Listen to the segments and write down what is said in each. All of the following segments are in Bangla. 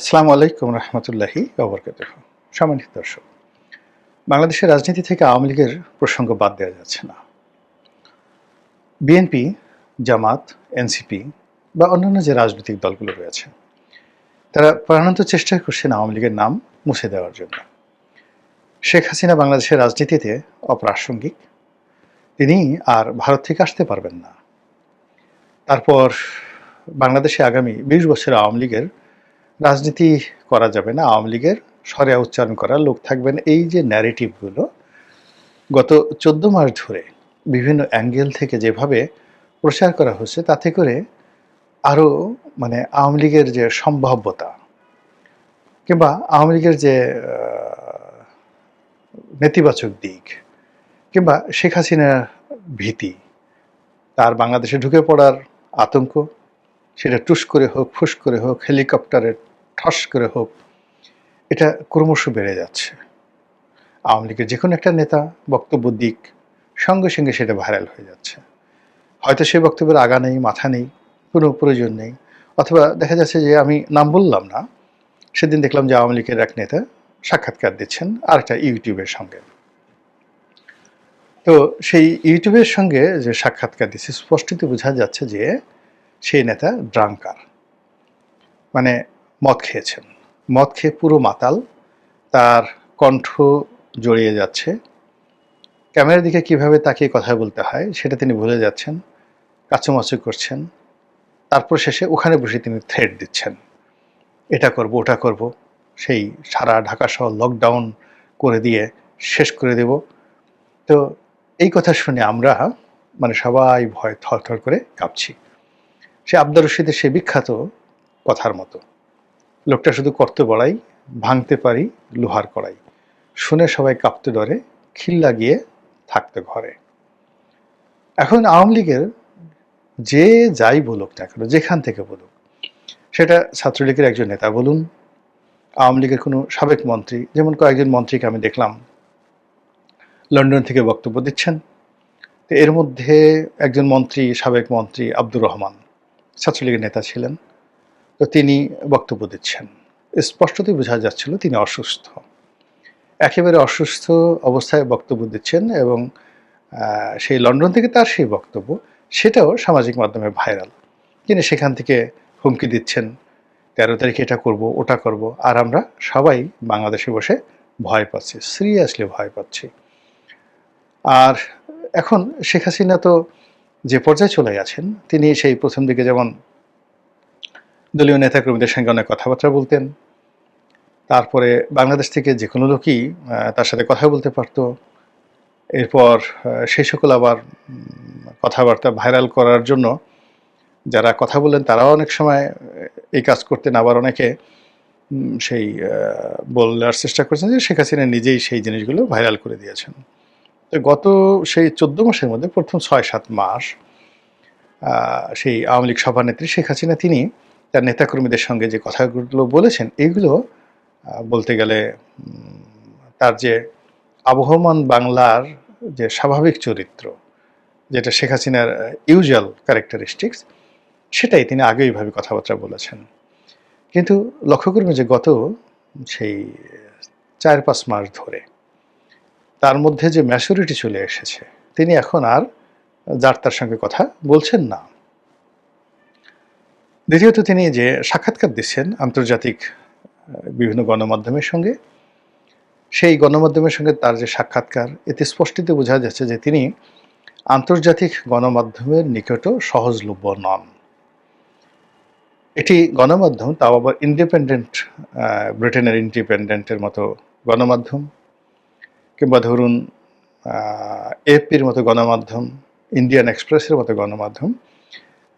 আসসালামু আলাইকুম রহমতুল্লাহি অবরকাত সম্মানিত দর্শক, বাংলাদেশের রাজনীতি থেকে আওয়ামী লীগের প্রসঙ্গ বাদ দেওয়া যাচ্ছে না। বিএনপি, জামাত, এনসিপি বা অন্যান্য যে রাজনৈতিক দলগুলো রয়েছে, তারা প্রাণান্ত চেষ্টা করছেন আওয়ামী লীগের নাম মুছে দেওয়ার জন্য। শেখ হাসিনা বাংলাদেশের রাজনীতিতে অপ্রাসঙ্গিক। তিনি আর ভারত থেকে আসতে পারবেন না। তারপর বাংলাদেশে আগামী বিশ বছর আওয়ামী লীগের রাজনীতি করা যাবে না, আওয়ামী লীগের স্বরে উচ্চারণ করা লোক থাকবেন। এই যে ন্যারেটিভগুলো গত চোদ্দ মাস ধরে বিভিন্ন অ্যাঙ্গেল থেকে যেভাবে প্রচার করা হচ্ছে, তাতে করে আরও মানে আওয়ামী লীগের যে সম্ভাব্যতা কিংবা আওয়ামী লীগের যে নেতিবাচক দিক কিংবা শেখ হাসিনার ভীতি, তার বাংলাদেশে ঢুকে পড়ার আতঙ্ক, সেটা টুস করে হোক, ফুস করে হোক হেলিকপ্টারের ঠস করে হোক, এটা ক্রমশ বেড়ে যাচ্ছে। আওয়ামী লীগের যে কোনো একটা নেতা বক্তব্য দিক, সঙ্গে সঙ্গে সেটা ভাইরাল হয়ে যাচ্ছে। হয়তো সেই বক্তব্যের আগা নেই, মাথা নেই, কোনো প্রয়োজন নেই, অথবা দেখা যাচ্ছে যে আমি নাম বললাম না, সেদিন দেখলাম যে আওয়ামী লীগের এক নেতা সাক্ষাৎকার দিচ্ছেন আর একটা ইউটিউবের সঙ্গে। তো সেই ইউটিউবের সঙ্গে যে সাক্ষাৎকার দিচ্ছে স্পষ্টত বোঝা যাচ্ছে যে সেই নেতা ড্রাঙ্কার। মানে মদ খেয়েছেন। মদ খেয়ে পুরো মাতাল। তার কণ্ঠ জড়িয়ে যাচ্ছে। ক্যামেরার দিকে কীভাবে তাকে কথা বলতে হয়, সেটা তিনি ভুলে যাচ্ছেন, কাচুমাচু করছেন। তারপর শেষে ওখানে বসে তিনি থ্রেড দিচ্ছেন। এটা করব, ওটা করব। সেই সারা ঢাকা শহর লকডাউন করে দিয়ে শেষ করে দেব। তো এই কথা শুনে আমরা মানে সবাই ভয় থরথর করে কাঁপছি। সে আব্দুর রশিদের সে বিখ্যাত কথার মতো। লোকটা শুধু করতে বড়াই, ভাঙতে পারি, লোহার কড়াই। শুনে সবাই কাঁপতে ডরে খিল লাগিয়ে থাকতে ঘরে। এখন আওয়ামী লীগের যে যাই বলুক না কেন, যেখান থেকে বলুক, সেটা ছাত্রলীগের একজন নেতা বলুন, আওয়ামী লীগের কোনো সাবেক মন্ত্রী, যেমন কয়েকজন মন্ত্রীকে আমি দেখলাম, লন্ডন থেকে বক্তব্য দিচ্ছেন, তো এর মধ্যে একজন মন্ত্রী, সাবেক মন্ত্রী আব্দুর রহমান, ছাত্রলীগের নেতা ছিলেন। তো তিনি বক্তব্য দিচ্ছেন। স্পষ্টতই বোঝা যাচ্ছিল তিনি অসুস্থ। একেবারে অসুস্থ অবস্থায় বক্তব্য দিচ্ছেন এবং সেই লন্ডন থেকে তার সেই বক্তব্য, সেটাও সামাজিক মাধ্যমে ভাইরাল। তিনি সেখান থেকে হুমকি দিচ্ছেন, তেরো তারিখে এটা করব, ওটা করব। আর আমরা সবাই বাংলাদেশে বসে ভয় পাচ্ছি, সিরিয়াসলি ভয় পাচ্ছি। আর এখন শেখ হাসিনা তো যে পর্যায়ে চলে গেছেন, তিনি সেই প্রথম দিকে যেমন দলীয় নেতাকর্মীদের সঙ্গে অনেক কথাবার্তা বলতেন। তারপরে বাংলাদেশ থেকে যে কোনো লোকই তার সাথে কথা বলতে পারতো। এরপর সেই সকল আবার কথাবার্তা ভাইরাল করার জন্য যারা কথা বললেন, তারাও অনেক সময় এই কাজ করতেন। আবার অনেকে সেই বলার চেষ্টা করছেন যে শেখ হাসিনা নিজেই সেই জিনিসগুলো ভাইরাল করে দিয়েছেন। তো গত সেই চোদ্দ মাসের মধ্যে প্রথম ছয় সাত মাস সেই আওয়ামী লীগ সভানেত্রী শেখ হাসিনা, তিনি তার নেতাকর্মীদের সঙ্গে যে কথাগুলো বলেছেন এইগুলো আহ, বলতে গেলে তার যে আবহমান বাংলার যে স্বাভাবিক চরিত্র যেটা শেখ হাসিনার ইউজুয়াল ক্যারেক্টারিস্টিক্স সেটাই তিনি আগে এইভাবে কথাবার্তা বলেছেন। কিন্তু লক্ষ্য করবেন যে গত সেই চার পাঁচ মাস ধরে তার মধ্যে যে ম্যাচুরিটি চলে এসেছে তিনি এখন আর যার তার সঙ্গে কথা বলছেন না। দ্বিতীয়ত তিনি যে সাক্ষাৎকার দিচ্ছেন আন্তর্জাতিক বিভিন্ন গণমাধ্যমের সঙ্গে, সেই গণমাধ্যমের সঙ্গে তার যে সাক্ষাৎকার, এতে স্পষ্টত বোঝা যাচ্ছে যে তিনি আন্তর্জাতিক গণমাধ্যমের নিকটও সহজলভ্য নন। এটি গণমাধ্যম, তাও আবার ইন্ডিপেন্ডেন্ট ব্রিটেনের ইন্ডিপেন্ডেন্টের মতো গণমাধ্যম, কিংবা ধরুন এপির মতো গণমাধ্যম ইন্ডিয়ান এক্সপ্রেসের মতো গণমাধ্যম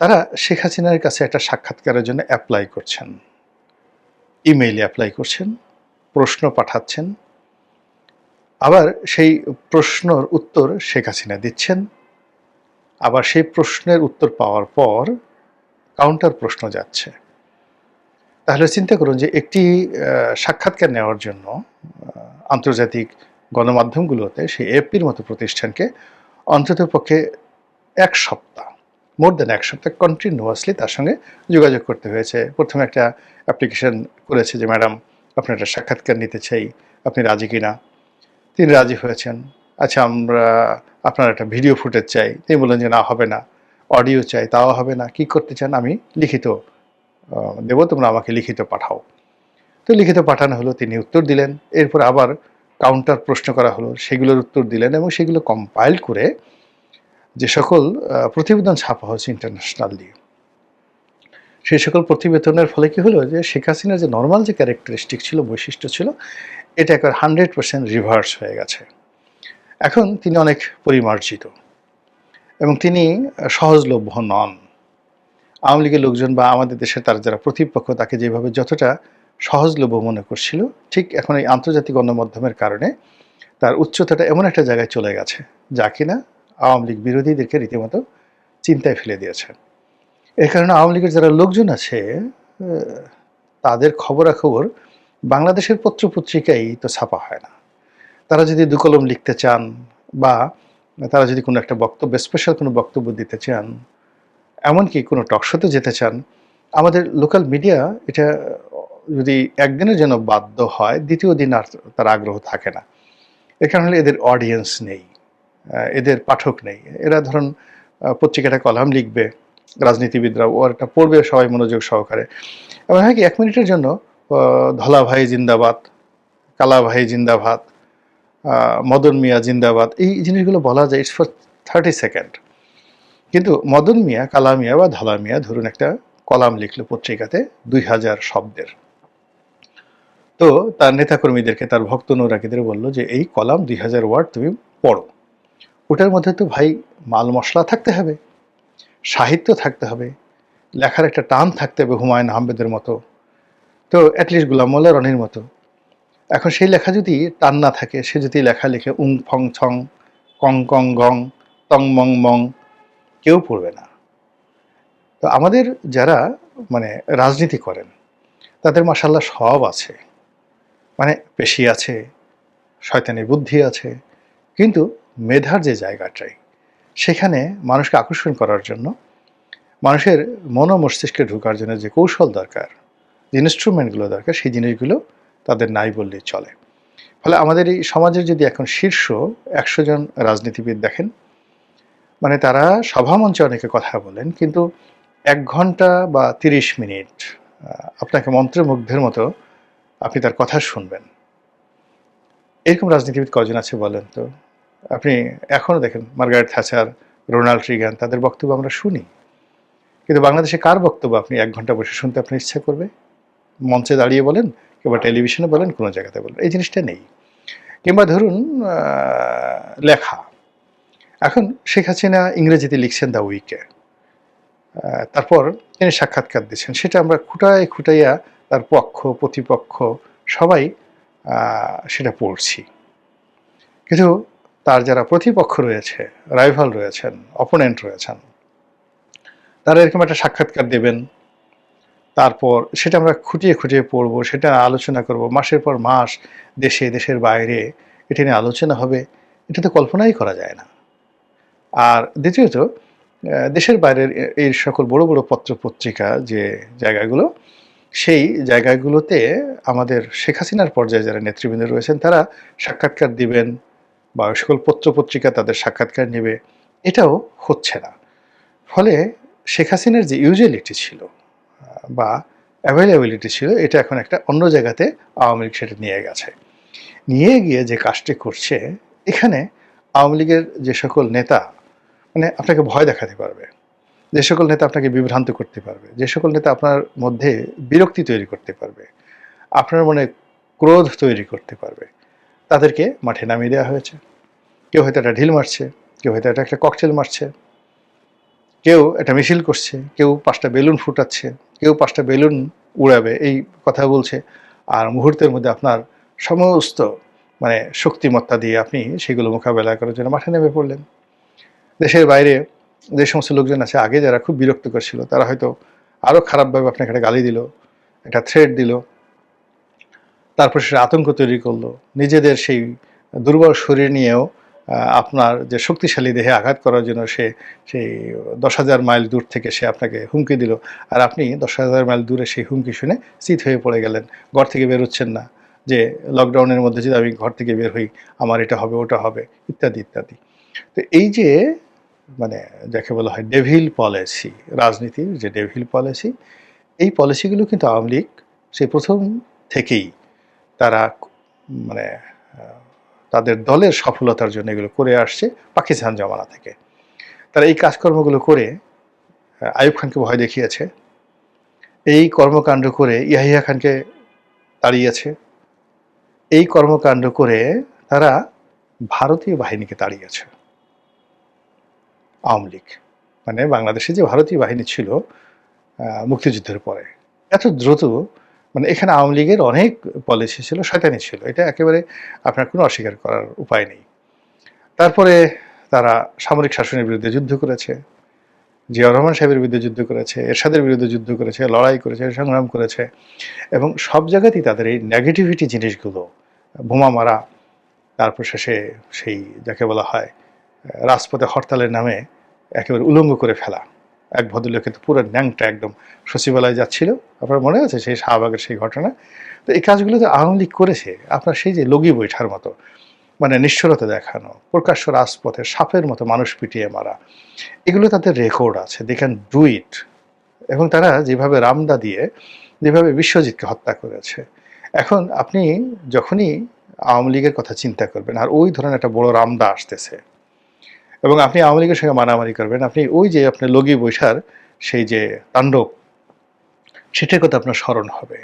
তারা শেখ হাসিনার কাছে একটা সাক্ষাৎকারের জন্য অ্যাপ্লাই করছেন। ইমেইলে অ্যাপ্লাই করছেন, প্রশ্ন পাঠাচ্ছেন। আবার সেই প্রশ্নর উত্তর শেখ হাসিনা দিচ্ছেন। আবার সেই প্রশ্নের উত্তর পাওয়ার পর কাউন্টার প্রশ্ন যাচ্ছে। তাহলে চিন্তা করুন যে একটি সাক্ষাৎকার নেওয়ার জন্য আন্তর্জাতিক গণমাধ্যমগুলোতে সেই এপির মতো প্রতিষ্ঠানকে অন্ততপক্ষে এক সপ্তাহ মোর দেন এক সপ্তাহ কন্টিনিউয়াসলি তার সঙ্গে যোগাযোগ করতে হয়েছে। প্রথমে একটা অ্যাপ্লিকেশন করেছে যে, ম্যাডাম, আপনার একটা সাক্ষাৎকার নিতে চাই। আপনি রাজি কিনা? তিনি রাজি হয়েছেন। আচ্ছা আমরা আপনার একটা ভিডিও ফুটেজ চাই। তিনি বললেন যে, না, হবে না। অডিও চাই, তাও হবে না। কি করতে চান? আমি লিখিত দেবো, তোমরা আমাকে লিখিত পাঠাও। তো লিখিত পাঠানো হলো, তিনি উত্তর দিলেন। এরপর আবার কাউন্টার প্রশ্ন করা হলো, সেগুলোর উত্তর দিলেন এবং সেগুলো কম্পাইল করে যে সকল প্রতিবেদন ছাপা হয়েছে ইন্টারন্যাশনালি সেই সকল প্রতিবেদনের ফলে কি হলো যে শেখ হাসিনার যে নর্মাল যে ক্যারেক্টারিস্টিক ছিল, বৈশিষ্ট্য ছিল, এটা একবার হান্ড্রেড পার্সেন্ট রিভার্স হয়ে গেছে। এখন তিনি অনেক পরিমার্জিত এবং তিনি সহজলভ্য নন। আওয়ামী লীগের লোকজন বা আমাদের দেশের তার যারা প্রতিপক্ষ, তাকে যেভাবে যতটা সহজলভ্য মনে করছিল, ঠিক এখন এই আন্তর্জাতিক গণমাধ্যমের কারণে তার উচ্চতাটা এমন একটা জায়গায় চলে গেছে, যা কিনা আওয়ামী লীগ বিরোধীদেরকে রীতিমতো চিন্তায় ফেলে দিয়েছে এর কারণে আওয়ামী লীগের যারা লোকজন আছে তাদের খবরাখবর বাংলাদেশের পত্রপত্রিকায় তো ছাপা হয় না। তারা যদি দুকলম লিখতে চান বা তারা যদি কোনো একটা বক্তব্য স্পেশাল কোনো বক্তব্য দিতে চান, এমনকি কোনো টকশোতে যেতে চান, আমাদের লোকাল মিডিয়া এটা যদি একদিনের জন্য বাধ্য হয়, দ্বিতীয় দিন আর তার আগ্রহ থাকে না। এর কারণে এদের অডিয়েন্স নেই। এদের পাঠক নেই। এরা ধরুন পত্রিকাটা কলাম লিখবে, রাজনীতিবিদরা ওর একটা পড়বে সবাই মনোযোগ সহকারে। এমন হয় কি, এক মিনিটের জন্য ধলা ভাই জিন্দাবাদ কালা ভাই জিন্দাবাদ মদন মিয়া জিন্দাবাদ, এই জিনিসগুলো বলা যায় ইটস ফর থার্টি সেকেন্ড। কিন্তু মদন মিয়া, কালা মিয়া বা ধলা মিয়া ধরুন একটা কলাম লিখলো পত্রিকাতে দুই হাজার শব্দের। তো তার নেতাকর্মীদেরকে, তার ভক্ত অনুরাগীদের বলল যে, এই কলাম দুই হাজার ওয়ার্ড তুমি পড়ো। ওটার মধ্যে তো ভাই মাল মশলা থাকতে হবে, সাহিত্য থাকতে হবে, লেখার একটা টান থাকতে হবে হুমায়ুন আহমেদের মতো। তো অ্যাটলিস্ট গুলাম মোল্লা রনির মতো। এখন সেই লেখা যদি টান না থাকে, সে যদি লেখা লিখে উং ফং ছং, কং কং গং, তং মং মং, কেউ পড়বে না। তো আমাদের যারা মানে রাজনীতি করেন, তাদের মাসাল্লাহ সব আছে। মানে পেশি আছে, শয়তানি বুদ্ধি আছে। কিন্তু মেধার যে জায়গাটাই, সেখানে মানুষকে আকর্ষণ করার জন্য মানুষের মন মস্তিষ্কে ঢোকার জন্য যে কৌশল দরকার, যে ইনস্ট্রুমেন্টগুলো দরকার, সেই জিনিসগুলো তাদের নাই বললেই চলে। ফলে আমাদের এই সমাজের যদি এখন শীর্ষ একশো জন রাজনীতিবিদ দেখেন মানে তারা সভামঞ্চে অনেকে কথা বলেন, কিন্তু এক ঘণ্টা বা তিরিশ মিনিট আপনাকে মন্ত্রমুগ্ধের মতো আপনি তার কথা শুনবেন। এরকম রাজনীতিবিদ কজন আছে বলেন তো? আপনি এখনও দেখেন মার্গারেট থ্যাচার রোনাল্ড রিগান, তাদের বক্তব্য আমরা শুনি। কিন্তু বাংলাদেশে কার বক্তব্য আপনি এক ঘণ্টা বসে শুনতে আপনার ইচ্ছা করবে? মঞ্চে দাঁড়িয়ে বলেন কিংবা টেলিভিশনে বলেন, কোনো জায়গাতে বলেন, এই জিনিসটা নেই। কিংবা ধরুন লেখা। এখন শেখ হাসিনা ইংরেজিতে লিখছেন দ্য উইকে তারপর তিনি সাক্ষাৎকার দিচ্ছেন। সেটা আমরা খুঁটায় খুঁটাইয়া তার পক্ষ, প্রতিপক্ষ সবাই সেটা পড়ছি। কিন্তু তার যারা প্রতিপক্ষ রয়েছে রাইভাল রয়েছেন অপোনেন্ট রয়েছেন, তারা এরকম একটা সাক্ষাৎকার দেবেন। তারপর সেটা আমরা খুঁটিয়ে খুঁটিয়ে পড়ব, সেটা আলোচনা করব। মাসের পর মাস দেশে, দেশের বাইরে এটা নিয়ে আলোচনা হবে, এটা তো কল্পনাই করা যায় না। আর দ্বিতীয়ত দেশের বাইরের এই সকল বড় বড় পত্র পত্রিকা যে জায়গাগুলো, সেই জায়গাগুলোতে আমাদের শেখ হাসিনার পর্যায়ে যারা নেতৃবৃন্দ রয়েছেন, তারা সাক্ষাৎকার দিবেন। বা সকল পত্র পত্রিকা তাদের সাক্ষাৎকার নেবে, এটাও হচ্ছে না। ফলে শেখ হাসিনার যে ইউজুয়ালিটি ছিল, বা অ্যাভেলেবিলিটি ছিল, এটা এখন একটা অন্য জায়গাতে আওয়ামী লীগ সেটা নিয়ে গেছে। নিয়ে গিয়ে যে কাজটি করছে, এখানে আওয়ামী লীগের যে সকল নেতা মানে আপনাকে ভয় দেখাতে পারবে। যে সকল নেতা আপনাকে বিভ্রান্ত করতে পারবে। যে সকল নেতা আপনার মধ্যে বিরক্তি তৈরি করতে পারবে। আপনার মনে ক্রোধ তৈরি করতে পারবে। তাদেরকে মাঠে নামিয়ে দেওয়া হয়েছে। কেউ হয়তো একটা ঢিল মারছে, কেউ হয়তো এটা একটা ককটেল মারছে, কেউ একটা মিছিল করছে, কেউ পাঁচটা বেলুন ফুটাচ্ছে, কেউ পাঁচটা বেলুন উড়াবে, এই কথা বলছে। আর মুহূর্তের মধ্যে আপনার সমস্ত মানে শক্তিমত্তা দিয়ে আপনি সেগুলো মোকাবেলা করার জন্য মাঠে নেমে পড়লেন। দেশের বাইরে যে সমস্ত লোকজন আছে, আগে যারা খুব বিরক্ত ছিল, তারা হয়তো আরও খারাপভাবে আপনাকে একটা গালি দিল, একটা থ্রেড দিল। তারপর সে আতঙ্ক তৈরি করল। নিজেদের সেই দুর্বল শরীর নিয়েও আপনার যে শক্তিশালী দেহে আঘাত করার জন্য সে, সেই দশ হাজার মাইল দূর থেকে সে আপনাকে হুমকি দিল। আর আপনি দশ হাজার মাইল দূরে সেই হুমকি শুনে চিত হয়ে পড়ে গেলেন। ঘর থেকে বেরোচ্ছেন না যে লকডাউনের মধ্যে যদি আমি ঘর থেকে বের হই, আমার এটা হবে, ওটা হবে, ইত্যাদি ইত্যাদি। তো এই যে মানে যাকে বলা হয় ডেভিল পলিসি রাজনীতির যে ডেভিল পলিসি এই পলিসিগুলো কিন্তু আওয়ামী লীগ সেই প্রথম থেকেই তারা মানে তাদের দলের সফলতার জন্য এগুলো করে আসছে পাকিস্তান জমানা থেকে। তারা এই কাজকর্মগুলো করে আহ, আইয়ুব খানকে ভয় দেখিয়েছে। এই কর্মকাণ্ড করে ইয়াহিয়া খানকে তাড়িয়েছে। এই কর্মকাণ্ড করে তারা ভারতীয় বাহিনীকে তাড়িয়েছে। আওয়ামী লীগ মানে বাংলাদেশে যে ভারতীয় বাহিনী ছিল মুক্তিযুদ্ধের পরে। এত দ্রুত মানে এখানে আওয়ামী লীগের অনেক পলিসি ছিল, শয়তানি ছিল। এটা একেবারে আপনার কোনো অস্বীকার করার উপায় নেই। তারপরে তারা সামরিক শাসনের বিরুদ্ধে যুদ্ধ করেছে। জিয়া রহমান সাহেবের বিরুদ্ধে যুদ্ধ করেছে, এরশাদের বিরুদ্ধে যুদ্ধ করেছে, লড়াই করেছে, সংগ্রাম করেছে এবং সব জায়গাতেই তাদের এই নেগেটিভিটি জিনিসগুলো, বোমা মারা তারপর শেষে সেই, যাকে বলা হয়, রাজপথে হরতালের নামে একেবারে উলঙ্গ করে ফেলা। এক ভদ্রলোক কিন্তু পুরো ন্যাংটা একদম সচিবালয়ে যাচ্ছিল। আপনার মনে আছে সেই শাহবাগের সেই ঘটনা? তো এই কাজগুলো তো আওয়ামী লীগ করেছে। আপনার সেই যে লগি বৈঠার মতো মানে নিশ্চরতা দেখানো, প্রকাশ্য রাজপথে সাপের মতো মানুষ পিটিয়ে মারা, এগুলো তাদের রেকর্ড আছে। দে ক্যান ডু ইট এবং তারা যেভাবে রামদা দিয়ে, যেভাবে বিশ্বজিৎকে হত্যা করেছে। এখন আপনি যখনই আওয়ামী লীগের কথা চিন্তা করবেন, আর ওই ধরনের একটা বড় রামদা আসতেছে এবং আপনি আওয়ামী লীগের সঙ্গে মারামারি করবেন। আপনি ওই যে আপনার লগি বৈশার, সেই যে তাণ্ডব, সেটার কথা আপনার স্মরণ হবে।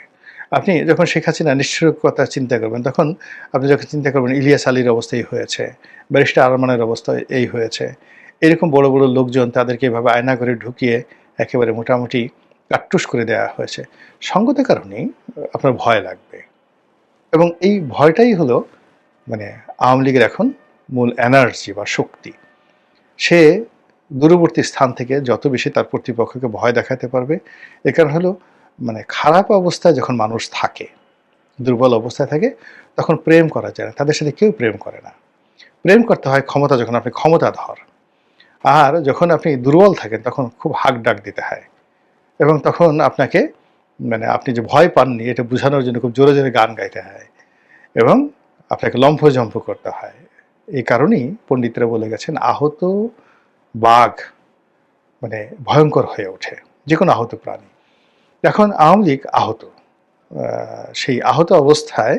আপনি যখন শেখ হাসিনা নিশ্চয়র কথা চিন্তা করবেন, তখন আপনি যখন চিন্তা করবেন ইলিয়াস আলীর অবস্থা এই হয়েছে, ব্যারিস্টার আরমানের অবস্থা এই হয়েছে। এরকম বড় বড় লোকজন তাদেরকে এভাবে আয়না করে ঢুকিয়ে একেবারে মোটামুটি কাট্টুস করে দেওয়া হয়েছে। সঙ্গত কারণেই আপনার ভয় লাগবে। এবং এই ভয়টাই হলো মানে আওয়ামী লীগের এখন মূল এনার্জি বা শক্তি। সে দূরবর্তী স্থান থেকে যত বেশি তার প্রতিপক্ষকে ভয় দেখাতে পারবে। এ কারণ হলো মানে খারাপ অবস্থায় যখন মানুষ থাকে, দুর্বল অবস্থায় থাকে, তখন প্রেম করা যায় না। তাদের সাথে কেউ প্রেম করে না। প্রেম করতে হয় ক্ষমতা যখন আপনি ক্ষমতাধর। আর যখন আপনি দুর্বল থাকেন, তখন খুব হাক ডাক দিতে হয়। এবং তখন আপনাকে মানে আপনি যে ভয় পাননি, এটা বোঝানোর জন্য খুব জোরে জোরে গান গাইতে হয়। এবং আপনাকে লম্ফজম্প করতে হয়। এই কারণেই পণ্ডিতরা বলে গেছেন, আহত বাঘ মানে ভয়ঙ্কর হয়ে ওঠে যে কোনো আহত প্রাণী। এখন আওয়ামী লীগ আহত সেই আহত অবস্থায়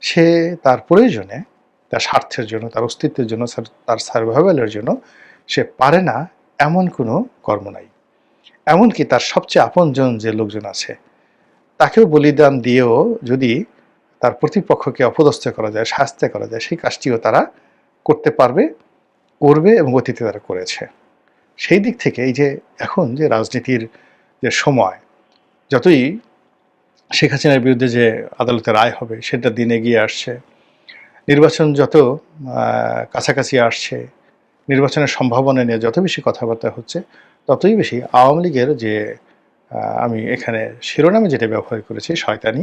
সে তার প্রয়োজনে, তার স্বার্থের জন্য, তার অস্তিত্বের জন্য, তার- তার সার্ভাইভালের জন্য সে পারে না এমন কোনো কর্ম নাই। এমনকি তার সবচেয়ে আপনজন যে লোকজন আছে, তাকেও বলিদান দিয়েও যদি তার প্রতিপক্ষকে অপদস্থ করা যায়, শাস্তি করা যায়, সেই কাজটিও তারা করতে পারবে, করবে এবং অতীতে তারা করেছে। সেই দিক থেকে এই যে এখন যে রাজনীতির যে সময়, যতই শেখ হাসিনার বিরুদ্ধে যে আদালতে রায় হবে, সেটা দিন এগিয়ে আসছে। নির্বাচন যত কাছাকাছি আসছে, নির্বাচনের সম্ভাবনা নিয়ে যত বেশি কথাবার্তা হচ্ছে, ততই বেশি আওয়ামী লীগের যে আমি এখানে শিরোনামে যেটা ব্যবহার করেছি, শয়তানি,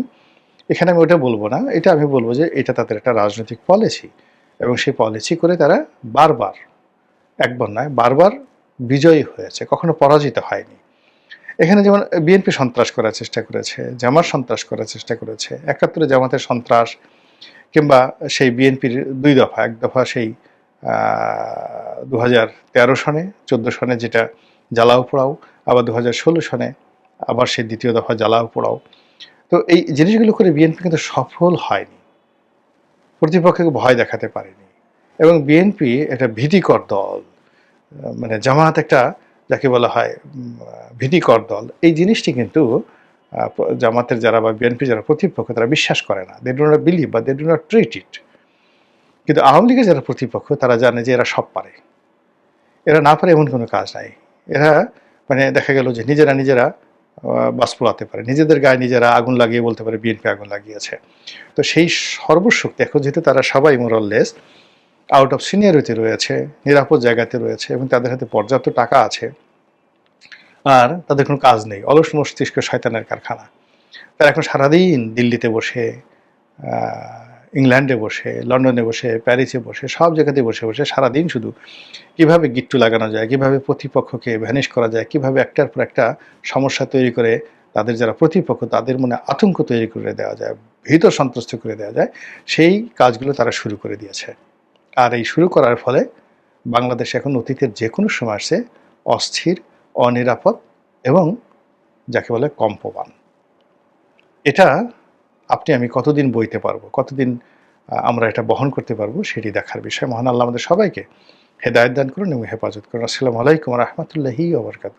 এখানে আমি ওটা বলব না। এটা আমি বলব যে এটা তাদের একটা রাজনৈতিক পলিসি এবং সেই পলিসি করে তারা বারবার, একবার নয়, বারবার বিজয়ী হয়েছে, কখনো পরাজিত হয়নি। এখানে যেমন বিএনপি সন্ত্রাস করার চেষ্টা করেছে, জামাত সন্ত্রাস করার চেষ্টা করেছে, একাত্তরে জামাতের সন্ত্রাস কিংবা সেই বিএনপির দুই দফা, এক দফা সেই দু হাজার তেরো সনে, চোদ্দ সনে যেটা জ্বালাও পোড়াও, আবার দু হাজার ষোলো সনে আবার সেই দ্বিতীয় দফা জ্বালাও পোড়াও। তো এই জিনিসগুলো করে বিএনপি কিন্তু সফল হয়নি। প্রতিপক্ষকে ভয় দেখাতে পারেনি। এবং বিএনপি একটা ভীতিকর দল মানে জামাত একটা যাকে বলা হয় ভীতিকর দল। এই জিনিসটি কিন্তু জামাতের যারা বা বিএনপি যারা প্রতিপক্ষ, তারা বিশ্বাস করে না। দে ডু নট বিলিভ বা they do not treat it কিন্তু আওয়ামী লীগের যারা প্রতিপক্ষ, তারা জানে যে এরা সব পারে। এরা না পারে এমন কোনো কাজ নাই। এরা মানে দেখা গেল যে নিজেরা নিজেরা বাস পোড়াতে পারে। নিজেদের গায়ে নিজেরা আগুন লাগিয়ে বলতে পারে বিএনপি আগুন লাগিয়েছে। তো সেই সর্বশক্তি, এখন যেহেতু তারা সবাই মোরাললেস আউট অফ সিনিয়রিটি রয়েছে, নিরাপদ জায়গাতে রয়েছে এবং তাদের হাতে পর্যাপ্ত টাকা আছে, আর তাদের কোনো কাজ নেই। অলস মস্তিষ্ক শয়তানের কারখানা। তারা এখন সারাদিন দিল্লিতে বসে ইংল্যান্ডে বসে, লন্ডনে বসে, প্যারিসে বসে, সব জায়গাতে বসে বসে সারাদিন শুধু কীভাবে গিট্টু লাগানো যায়, কীভাবে প্রতিপক্ষকে ভ্যানিশ করা যায়, কীভাবে একটার পর একটা সমস্যা তৈরি করে তাদের যারা প্রতিপক্ষ, তাদের মনে আতঙ্ক তৈরি করে দেওয়া যায়, ভীত সন্ত্রস্ত করে দেওয়া যায়, সেই কাজগুলো তারা শুরু করে দিয়েছে। আর এই শুরু করার ফলে বাংলাদেশ এখন অতীতের যে কোনো সময় অস্থির, অনিরাপদ এবং যাকে বলে কম্পবান। এটা আপনি আমি কতদিন বইতে পারব? কতদিন আমরা এটা বহন করতে পারব? সেটি দেখার বিষয়। মহান আল্লাহ আমাদের সবাইকে হেদায়ত দান করুন এবং হেফাজত করুন। আসসালামু আলাইকুম রহমতুল্লাহি ওবরকাত